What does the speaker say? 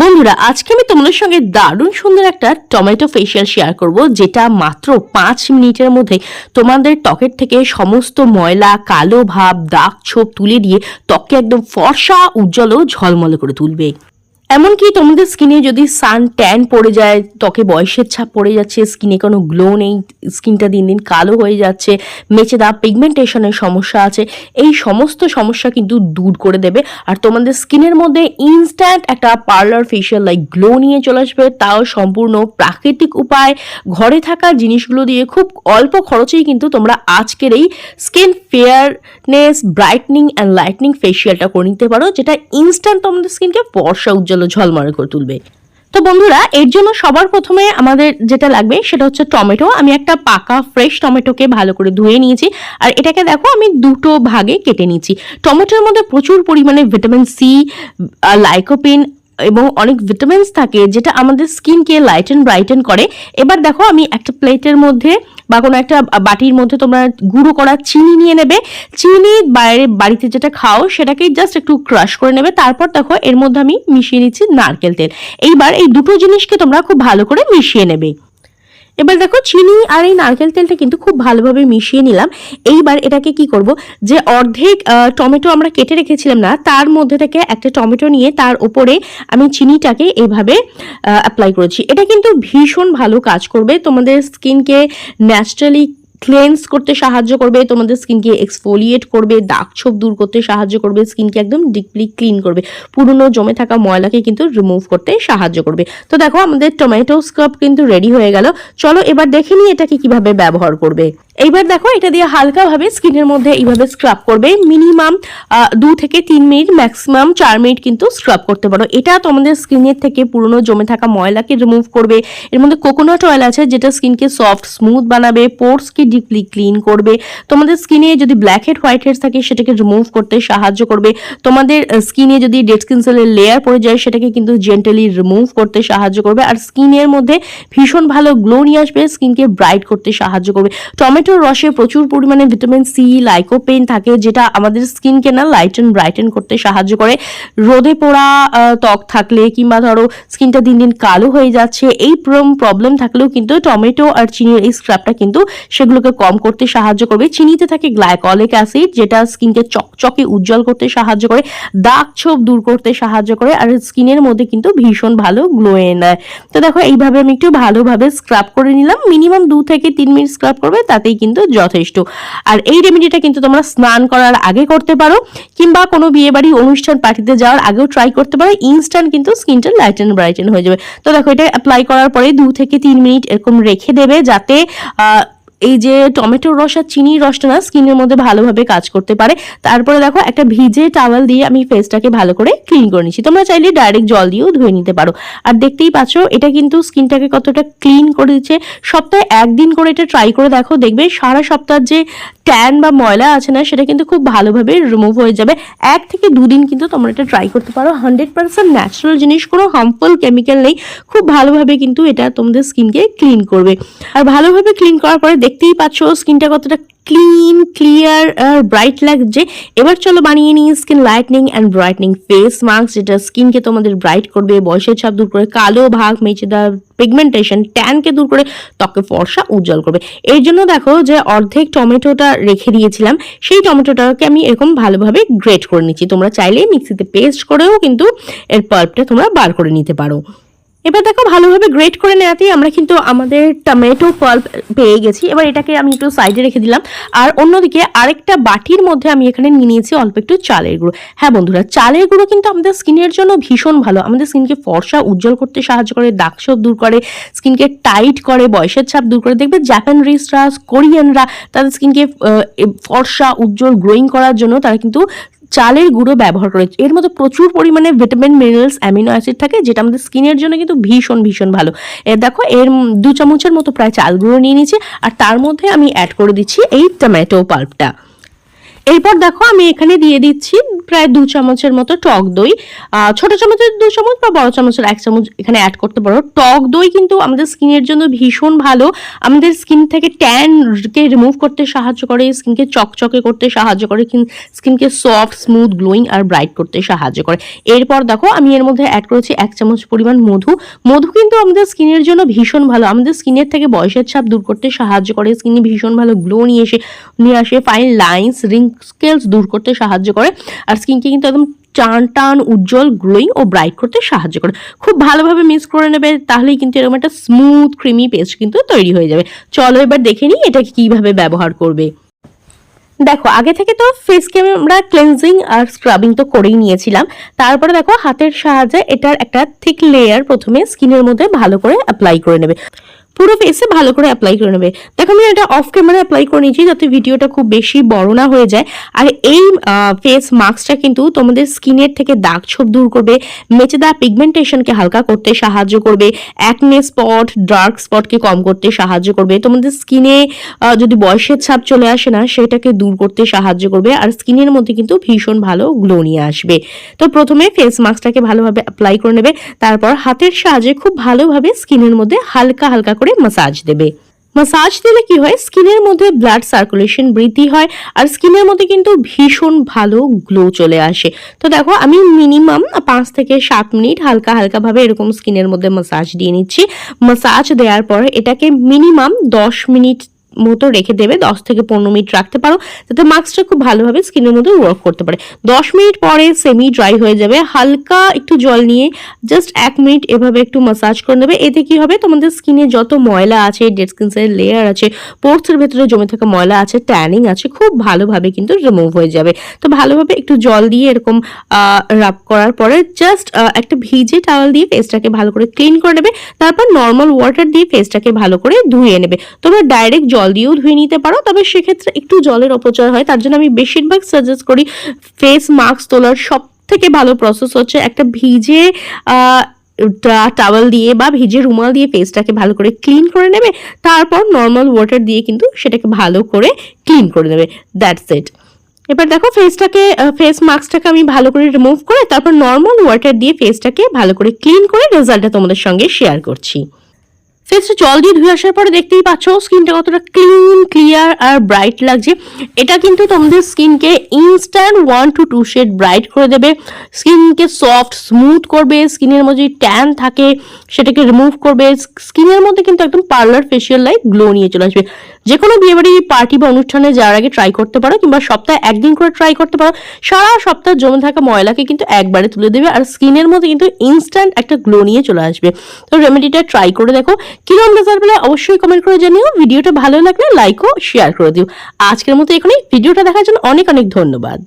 বন্ধুরা, আজকে আমি তোমাদের সঙ্গে দারুণ সুন্দর একটা টমেটো ফেসিয়াল শেয়ার করব, যেটা মাত্র পাঁচ মিনিটের মধ্যে তোমাদের ত্বকের থেকে সমস্ত ময়লা, কালো ভাব, দাগ ছোপ তুলে দিয়ে ত্বককে একদম ফর্সা, উজ্জ্বল ও ঝলমলে করে তুলবে। এমনকি তোমাদের স্কিনে যদি সান ট্যান পড়ে যায়, ত্বকে বয়সের ছাপ পড়ে যাচ্ছে স্কিনে কোনো গ্লো নেই স্কিনটা দিন দিন কালো হয়ে যাচ্ছে মেচে দাগ পিগমেন্টেশনের সমস্যা আছে, এই সমস্ত সমস্যা কিন্তু দূর করে দেবে। আর তোমাদের স্কিনের মধ্যে ইনস্ট্যান্ট একটা পার্লার ফেশিয়াল লাইক গ্লো নিয়ে চলে আসবে, তাও সম্পূর্ণ প্রাকৃতিক উপায়। ঘরে থাকা জিনিসগুলো দিয়ে খুব অল্প খরচেই কিন্তু তোমরা আজকের এই skin fairness brightening and lightening ফেশিয়ালটা করে নিতে পারো, যেটা ইনস্ট্যান্ট তোমাদের স্কিনকে ফর্সা উজ্জ্বল ও ঝলমলে করে তুলবে। তো বন্ধুরা, এর জন্য সবার প্রথমে আমাদের যেটা লাগবে সেটা হচ্ছে টমেটো। আমি একটা পাকা ফ্রেশ টমেটোকে ভালো করে ধুয়ে নিয়েছি। আর এটাকে দেখো, আমি দুটো ভাগে কেটে নিয়েছি। টমেটোর মধ্যে প্রচুর পরিমাণে ভিটামিন সি লাইকোপিন এবং অনেক ভিটামিনস থাকে যেটা আমাদের স্কিনকে লাইটেন ব্রাইটেন করে। এবার দেখো, আমি একটা প্লেটের মধ্যে বা কোনো একটা বাটির মধ্যে তোমরা গুঁড়ো করা চিনি নিয়ে নেবে। চিনি বাইরে বাড়িতে যেটা খাও সেটাকে জাস্ট একটু ক্রাশ করে নেবে। তারপর দেখো এর মধ্যে আমি মিশিয়ে নিচ্ছি নারকেল তেল। এইবার এই দুটো জিনিসকে তোমরা খুব ভালো করে মিশিয়ে নেবে। এবার দেখো চিনি আর এই নারকেল তেলটা কিন্তু খুব ভালোভাবে মিশিয়ে নিলাম। এইবার এটাকে কি করব? যে অর্ধেক টমেটো আমরা কেটে রেখেছিলাম না, তার মধ্যে থেকে একটা টমেটো নিয়ে তার উপরে আমি চিনিটাকে এইভাবে অ্যাপ্লাই করেছি। এটা কিন্তু ভীষণ ভালো কাজ করবে। তোমাদের স্কিনকে ন্যাচারালি ক্লেন্স করতে সাহায্য করবে, তোমাদের স্কিনকে এক্সফোলিয়েট করবে, দাগ ছোপ দূর করতে সাহায্য করবে, স্কিনকে একদম ডিপলি ক্লিন করবে। পুরনো জমে থাকা ময়লাকে কিন্তু রিমুভ করতে সাহায্য করবে। তো দেখো, আমাদের টমেটো স্ক্রাব কিন্তু রেডি হয়ে গেল। চলো এবার দেখে নিই এটাকে কীভাবে ব্যবহার করবে। এইবার দেখো, এটা দিয়ে হালকাভাবে স্কিনের মধ্যে এইভাবে স্ক্রাব করবে। মিনিমাম দু থেকে তিন মিনিট ম্যাক্সিমাম চার মিনিট কিন্তু স্ক্রাব করতে পারো। এটা তোমাদের স্কিনের থেকে পুরনো জমে থাকা ময়লাকে রিমুভ করবে। এর মধ্যে কোকোনাট অয়েল আছে, যেটা স্কিনকে সফট স্মুথ বানাবে পোর্সকে ডিপলি ক্লিন করবে। তোমাদের স্কিনে যদি ব্ল্যাক হেড হোয়াইট হেডস থাকে, সেটাকে রিমুভ করতে সাহায্য করবে। তোমাদের স্কিনে যদি ডেড স্কিন সেলের লেয়ার পড়ে যায়, সেটাকে কিন্তু জেন্টালি রিমুভ করতে সাহায্য করবে। আর স্কিনের মধ্যে ভীষণ ভালো গ্লো নিয়ে আসবে স্কিনকে ব্রাইট করতে সাহায্য করবে। টমেটোর রসে প্রচুর পরিমাণে ভিটামিন সি লাইকোপেন থাকে, যেটা আমাদের স্কিনকে না লাইটেন ব্রাইটেন করতে সাহায্য করে। রোদে পোড়া ত্বক থাকলে কিংবা ধরো স্কিনটা দিন দিন কালো হয়ে যাচ্ছে, এই প্রবলেম থাকলেও কিন্তু টমেটো আর চিনির এই স্ক্রাবটা কিন্তু সেগুলোকে কম করতে সাহায্য করবে। চিনিতে থাকে গ্লাইকলিক অ্যাসিড, যেটা স্কিনকে চকচকে উজ্জ্বল করতে সাহায্য করে, দাগ ছোপ দূর করতে সাহায্য করে, আর স্কিনের মধ্যে কিন্তু ভীষণ ভালো গ্লো এনে তো দেখো, এইভাবে আমি একটু ভালোভাবে স্ক্রাব করে নিলাম। মিনিমাম দু থেকে তিন মিনিট স্ক্রাব করবে, তাতেই কিন্তু যথেষ্ট। আর এই রেমেডিটা কিন্তু তোমরা স্নান করার আগে করতে পারো, কিংবা কোনো বিয়ে বাড়ি অনুষ্ঠান পার্টিতে যাওয়ার আগেও ট্রাই করতে পারো ইনস্ট্যান্ট কিন্তু স্কিনটা লাইটেন ব্রাইটেন হয়ে যাবে। তো দেখো, এটা অ্যাপ্লাই করার পরে দু থেকে তিন মিনিট এরকম রেখে দেবে, যাতে এই যে টমেটোর রস আর চিনির রসটা না স্কিনের মধ্যে ভালোভাবে কাজ করতে পারে। তারপরে দেখো একটা ভিজে টাওয়াল দিয়ে আমি ফেসটাকে ভালো করে ক্লিন করে নিচ্ছি। তোমরা চাইলে ডাইরেক্ট জল দিয়েও ধুয়ে নিতে পারো। আর দেখতেই পাচ্ছ, এটা কিন্তু স্কিনটাকে কতটা ক্লিন করে দিচ্ছে। সপ্তাহে একদিন করে এটা ট্রাই করে দেখো, দেখবে সারা সপ্তাহ যে ট্যান বা ময়লা আছে না, সেটা কিন্তু খুব ভালোভাবে রিমুভ হয়ে যাবে। এক থেকে দুদিন কিন্তু তোমরা এটা ট্রাই করতে পারো। হান্ড্রেড পার্সেন্ট ন্যাচারাল জিনিস, কোনো হার্মফুল কেমিক্যাল নেই। খুব ভালোভাবে কিন্তু এটা তোমাদের স্কিনকে ক্লিন করবে। আর ভালোভাবে ক্লিন করার পরে দেখতেই পাচ্ছ স্কিনটা কতটা ক্লিন ক্লিয়ার আর ব্রাইট লাগছে। এবার চলো বানিয়ে নিই skin lightening and brightening face mask যেটা স্কিনকে তোমাদের ব্রাইট করবে, বয়সের ছাপ দূর করে, কালো ভাগ মেচে দেওয়ার পিগমেন্টেশন ট্যানকে দূর করে, ত্বকে ফর্সা উজ্জ্বল করবে। এর জন্য দেখো যে অর্ধেক টমেটোটা রেখে দিয়েছিলাম, সেই টমেটোটাকে আমি এরকম ভালোভাবে গ্রেট করে নিচ্ছি। তোমরা চাইলে মিক্সিতে পেস্ট করেও কিন্তু এর পাল্পটা তোমরা বার করে নিতে পারো। এবার দেখো ভালোভাবে গ্রেট করে নেওয়াতেই আমরা কিন্তু আমাদের টমেটো পাল্প পেয়ে গেছি। এবার এটাকে আমি একটু সাইডে রেখে দিলাম। আর অন্যদিকে আরেকটা বাটির মধ্যে আমি এখানে নিয়ে নিয়েছি অল্প একটু চালের গুঁড়ো। হ্যাঁ বন্ধুরা, চালের গুঁড়ো কিন্তু আমাদের স্কিনের জন্য ভীষণ ভালো। আমাদের স্কিনকে ফর্সা, উজ্জ্বল করতে সাহায্য করে দাগছোপ দূর করে, স্কিনকে টাইট করে, বয়সের ছাপ দূর করে। দেখবে জাপানরিসরা কোরিয়ানরা তাদের স্কিনকে ফর্সা, উজ্জ্বল গ্রোয়িং করার জন্য তারা কিন্তু চালের গুঁড়ো ব্যবহার করে এর মধ্যে প্রচুর পরিমাণে ভিটামিন মিনারেলস অ্যামিনো অ্যাসিড থাকে, যেটা আমাদের স্কিনের জন্য কিন্তু ভীষণ ভীষণ ভালো। এর দেখো, এর দু চামচের মতো প্রায় চাল গুঁড়ো নিয়ে নিয়েছি, আর তার মধ্যে আমি অ্যাড করে দিচ্ছি এই টমেটো পাল্পটা এরপর দেখো আমি এখানে দিয়ে দিচ্ছি প্রায় দু চামচের মতো টক দই। ছোট চামচের দু চামচ বা বড় চামচের এক চামচ এখানে অ্যাড করতে পারো। টক দই কিন্তু আমাদের স্কিনের জন্য ভীষণ ভালো। আমাদের স্কিন থেকে ট্যান কে রিমুভ করতে সাহায্য করে স্কিনকে চকচকে করতে সাহায্য করে স্কিনকে সফট স্মুথ গ্লোয়িং আর ব্রাইট করতে সাহায্য করে। এরপর দেখো আমি এর মধ্যে অ্যাড করেছি এক চামচ পরিমাণ মধু। মধু কিন্তু আমাদের স্কিনের জন্য ভীষণ ভালো। আমাদের স্কিনের থেকে বয়সের ছাপ দূর করতে সাহায্য করে। স্কিনে ভীষণ ভালো গ্লো নিয়ে এসে, নিয়ে আসে। ফাইন লাইন্স রিঙ্কেলস দূর করতে সাহায্য করে। আর স্কিনকে কিন্তু একদম টান টান, উজ্জ্বল গ্লোয়িং ও ব্রাইট করতে সাহায্য করে। খুব ভালোভাবে মিক্স করে নেবে, তাহলেই কিন্তু এরকম একটা স্মুথ ক্রিমি পেস্ট কিন্তু তৈরি হয়ে যাবে। চলো এবার দেখে নিই এটাকে কীভাবে ব্যবহার করবে। দেখো, আগে থেকে তো ফেসকে আমরা ক্লেনজিং আর স্ক্রাবিং তো করেই নিয়েছিলাম। তারপরে দেখো, হাতের সাহায্যে এটার একটা থিক লেয়ার প্রথমে স্কিনের মধ্যে ভালো করে অ্যাপ্লাই করে নেবে। পুরো ফেসে ভালো করে অ্যাপ্লাই করে নেবে। দেখো, আমি এটা অফ ক্যামেরা অ্যাপ্লাই করে নিয়েছি যাতে ভিডিওটা খুব বেশি বড় না হয়ে যায়। আর এই ফেস মাস্কটা কিন্তু তোমাদের স্কিনের থেকে দাগ ছোপ দূর করবে মেচেদা পিগমেন্টেশনকে হালকা করতে সাহায্য করবে অ্যাকনে স্পট ডার্ক স্পটকে কম করতে সাহায্য করবে। তোমাদের স্কিনে যদি বয়সের ছাপ চলে আসে না, সেটাকে দূর করতে সাহায্য করবে। আর স্কিনের মধ্যে কিন্তু ভীষণ ভালো গ্লো নিয়ে আসবে। তো প্রথমে ফেস মাস্কটাকে ভালোভাবে অ্যাপ্লাই করে নেবে। তারপর হাতের সাহায্যে খুব ভালোভাবে স্কিনের মধ্যে হালকা হালকা মাসাজ দেবে। মাসাজ দিলে কি হয়? স্কিনের মধ্যে ব্লাড সার্কুলেশন বৃদ্ধি হয় আর স্কিনের মধ্যে কিন্তু ভীষণ ভালো গ্লো চলে আসে। তো দেখো, আমি মিনিমাম পাঁচ থেকে সাত মিনিট হালকা হালকা ভাবে এরকম স্কিনের মধ্যে মাসাজ দিয়ে নিচ্ছি। মাসাজ দেওয়ার পর এটাকে মিনিমাম দশ মিনিট মতো রেখে দেবে, দশ থেকে পনেরো মিনিট রাখতে পারো, যাতে মাস্কটা খুব ভালোভাবে স্কিনের মধ্যে ওয়ার্ক করতে পারে। দশ মিনিট পরে সেমি ড্রাই হয়ে যাবে, হালকা একটু জল নিয়ে জাস্ট এক মিনিট এভাবে একটু মাসাজ করে নেবে। এতে কি হবে? তোমাদের স্কিনে যত ময়লা আছে ডেড স্কিনসের লেয়ার আছে পোর্টসের ভেতরে জমে থাকা ময়লা আছে ট্যানিং আছে, খুব ভালোভাবে কিন্তু রিমুভ হয়ে যাবে। তো ভালোভাবে একটু জল দিয়ে এরকম রাব করার পরে জাস্ট একটা ভিজে টাওয়াল দিয়ে ফেসটাকে ভালো করে ক্লিন করে নেবে। তারপর নর্মাল ওয়াটার দিয়ে ফেসটাকে ভালো করে ধুয়ে নেবে। তোমরা ডাইরেক্ট জল দিয়েও ধুয়ে নিতে পারো, তবে সেক্ষেত্রে একটু জলের অপচয় হয়। তার জন্য আমি বেশিরভাগ সাজেস্ট করি ফেস মাস্ক তোলার সব থেকে ভালো প্রসেস হচ্ছে একটা ভিজে টাওয়াল দিয়ে বা ভিজে রুমাল দিয়ে ফেসটাকে ভালো করে ক্লিন করে নেবে। তারপর নর্মাল ওয়াটার দিয়ে কিন্তু সেটাকে ভালো করে ক্লিন করে নেবে। দ্যাটস ইট এবার দেখো ফেসটাকে ফেস মাস্কটাকে আমি ভালো করে রিমুভ করে তারপর নর্মাল ওয়াটার দিয়ে ফেসটাকে ভালো করে ক্লিন করে রেজাল্টটা তোমাদের সঙ্গে শেয়ার করছি। ফেসটা জল দিয়ে ধুয়ে আসার পরে দেখতেই পাচ্ছ, স্কিনটা কতটা ক্লিন ক্লিয়ার আর ব্রাইট লাগছে। এটা কিন্তু তোমাদের স্কিনকে instant one two two shade bright করে দেবে। স্কিনকে সফট স্মুথ করবে, স্কিনের মধ্যে ট্যান থাকে সেটাকে রিমুভ করবে। স্কিনের মধ্যে কিন্তু একদম পার্লার ফেসিয়াল লাইক গ্লো নিয়ে চলে আসবে। যে কোনো বিয়েবাড়ি পার্টি বা অনুষ্ঠানে যাওয়ার আগে ট্রাই করতে পারো, কিংবা সপ্তাহে একদিন করে ট্রাই করতে পারো। সারা সপ্তাহ জমে থাকা ময়লাকে কিন্তু একবারে তুলে দেবে, আর স্কিনের মধ্যে কিন্তু ইনস্ট্যান্ট একটা গ্লো নিয়ে চলে আসবে। তো রেমেডিটা ট্রাই করে দেখো। কীরকম রেজাল্ট পেলে অবশ্যই কমেন্ট করে জানিও। ভিডিওটা ভালো লাগলে লাইক ও শেয়ার করে দিও। আজকের মতো এখানেই। ভিডিওটা দেখার জন্য অনেক অনেক ধন্যবাদ।